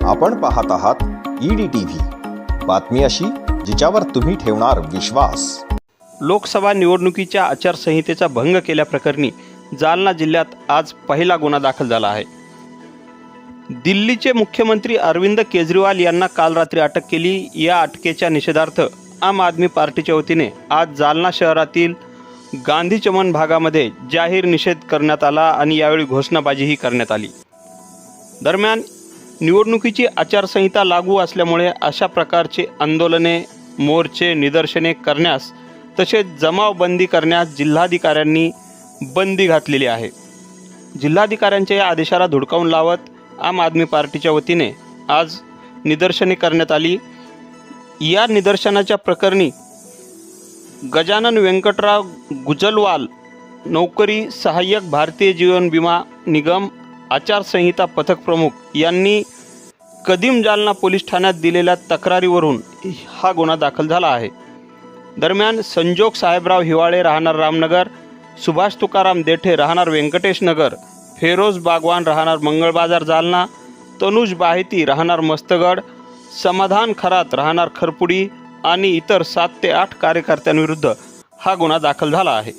आपण पाहत आहात ईडी टीव्ही. बातमी अशी जिच्यावर तुम्ही ठेवणार विश्वास. लोकसभा निवडणुकीच्या आचारसंहितेचा भंग केल्याप्रकरणी जालना जिल्ह्यात आज पहिला गुन्हा दाखल झाला आहे. दिल्लीचे मुख्यमंत्री अरविंद केजरीवाल यांना काल रात्री अटक केली. या अटकेच्या निषेधार्थ आम आदमी पार्टीच्या वतीने आज जालना शहरातील गांधी चमन भागामध्ये जाहीर निषेध करण्यात आला आणि यावेळी घोषणाबाजीही करण्यात आली. दरम्यान निवडणुकीची आचारसंहिता लागू असल्यामुळे अशा प्रकारचे आंदोलने मोर्चे निदर्शने करण्यास तसेच जमावबंदी करण्यास जिल्हाधिकाऱ्यांनी बंदी घातलेली आहे. जिल्हाधिकाऱ्यांच्या या आदेशाला धुडकावून लावत आम आदमी पार्टीच्या वतीने आज निदर्शने करण्यात आली. या निदर्शनाच्या प्रकरणी गजानन व्यंकटराव गुजलवाल नोकरी सहाय्यक भारतीय जीवन विमा निगम आचारसंहिता पथक प्रमुख यांनी कदीम जालना पोलीस ठाण्यात दिलेल्या तक्रारीवरून हा गुन्हा दाखल झाला आहे. दरम्यान संजोग साहेबराव हिवाळे राहणार रामनगर सुभाष तुकाराम देठे राहणार व्यंकटेश नगर फेरोज बागवान राहणार मंगळ बाजार जालना तनुज बाहिती राहणार मस्तगड समाधान खरात राहणार खरपुडी आणि इतर सात ते आठ कार्यकर्त्यांविरुद्ध हा गुन्हा दाखल झाला आहे.